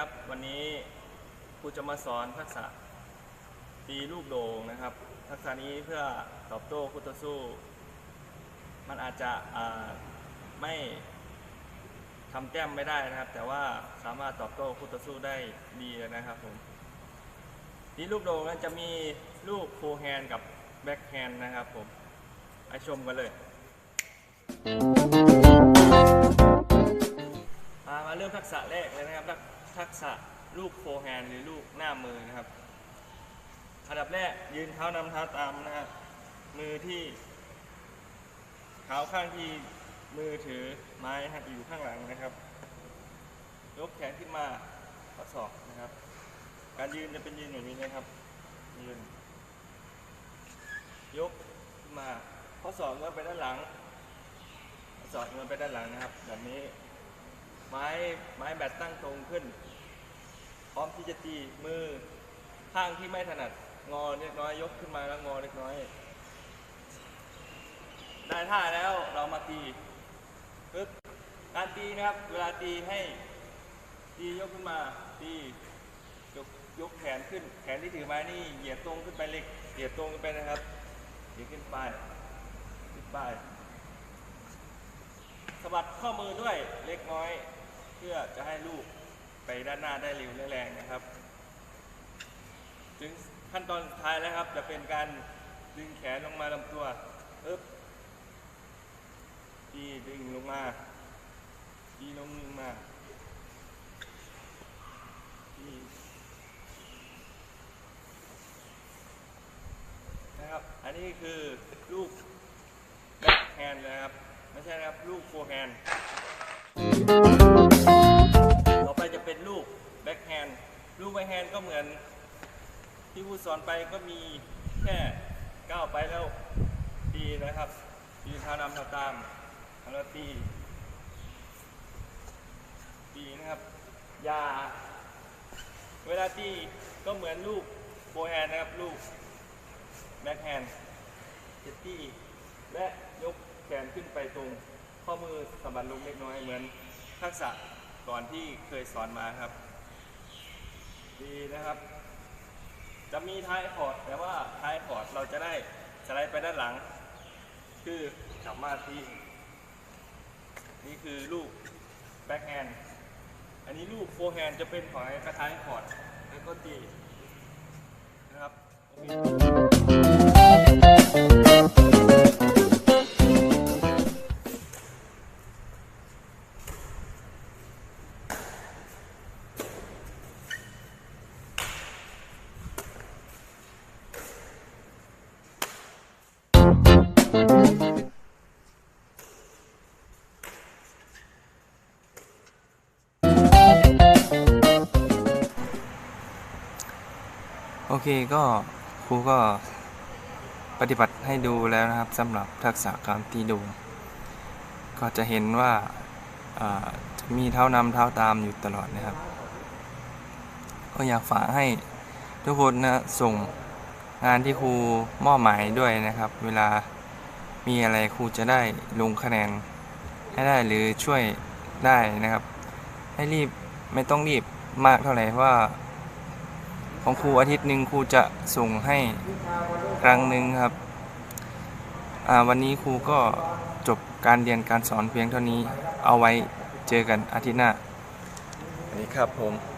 นะครับ วันนี้ครูจะมาสอนทักษะตีลูกโด่งนะครับ ทักษะนี้เพื่อตอบโต้คู่ต่อสู้ มันอาจจะไม่ทำแต้มไม่ได้นะครับ แต่ว่าสามารถตอบโต้คู่ต่อสู้ได้ดีนะครับผมตีลูกโด่งนั้นจะมีลูกโฟแฮนกับแบ็คแฮนนะครับผมไปชมกันเลยมาเริ่มทักษะแรกเลยนะครับ ทักษะลูกโฟแฮนหรือลูกหน้ามือนะครับ อันดับแรกยืนเท้านำเท้าตามนะครับมือที่เท้าข้างที่มือถือไม้นะครับอยู่ข้างหลังนะครับ ยกแขนขึ้นมาข้อศอกนะครับ การยืนจะเป็นยืนแบบนี้นะครับ ยืน ยกขึ้นมาข้อศอกเงื้อไปด้านหลังข้อศอกเงื้อไปด้านหลังนะครับแบบนี้ ไม้ไม้แบตตั้งตรงขึ้น พร้อมที่จะตีมือข้างที่ไม่ถนัดงอเล็กน้อยยกขึ้นมาแล้วงอเล็กน้อย ได้ท่าแล้วเรามาตีปึ๊บการตีนะครับ เวลาตีให้ตียกขึ้นมาตียกยกแขนขึ้น แขนที่ถือไม้นี่เหยียดตรงขึ้นไปเล็กเหยียดตรงขึ้นไปนะครับเหยียดขึ้นไปขึ้นไปสะบัดข้อมือด้วยเล็กน้อย พื่อจะให้ลูกไปด้านหน้าได้เร็วและแรงนะครับ ถึงขั้นตอนสุดท้ายแล้วครับ จะเป็นการดึงแขนลงมาลำตัวอึ๊บดีดึงลงมาดีลงลงมาดีนะครับ อันนี้คือลูกแบ็คแฮนด์นะครับ ไม่ใช่นะครับ ลูกโฟร์แฮนด์ สอนไปก็มีแค่ก้าวไปแล้วตีนะครับตีทานำเท้าตามแล้วตีตีนะครับอย่าเวลาตีก็เหมือนลูกโฟร์แฮนนะครับลูกแบ็คแฮนด์จะตีและยกแขนขึ้นไปตรง ข้อมือสะบัดลงเล็กน้อยเหมือนทักษะก่อนที่เคยสอนมาครับ ดีนะครับ จะมีท้ายพอร์ตแต่ว่าท้ายพอร์ตเราจะได้สไลด์ไปด้านหลัง คือกลับมาที่นี่คือลูกแบ็กแฮนด์อันนี้ลูกโฟร์แฮนด์จะเป็นของกระท้ายพอร์ตแล้วก็ตีนะครับ โอเคก็ครูก็ปฏิบัติให้ดูแล้วนะครับสำหรับทักษะการตีดมก็จะเห็นว่าอ่าจะมีเท้านำเท้าตามอยู่ตลอดนะครับ ก็อยากฝากให้ทุกคนนะส่งงานที่ครูมอบหมายด้วยนะครับ เวลา มีอะไรครูจะได้ลงคะแนนให้ได้หรือช่วยได้นะครับ ให้รีบไม่ต้องรีบมากเท่าไหร่เพราะว่า ของครูอาทิตย์หนึ่งครูจะส่งให้ครั้งหนึ่งครับวันนี้ครูก็จบการเรียนการสอนเพียงเท่านี้เอาไว้เจอกันอาทิตย์หน้าสวัสดีครับผม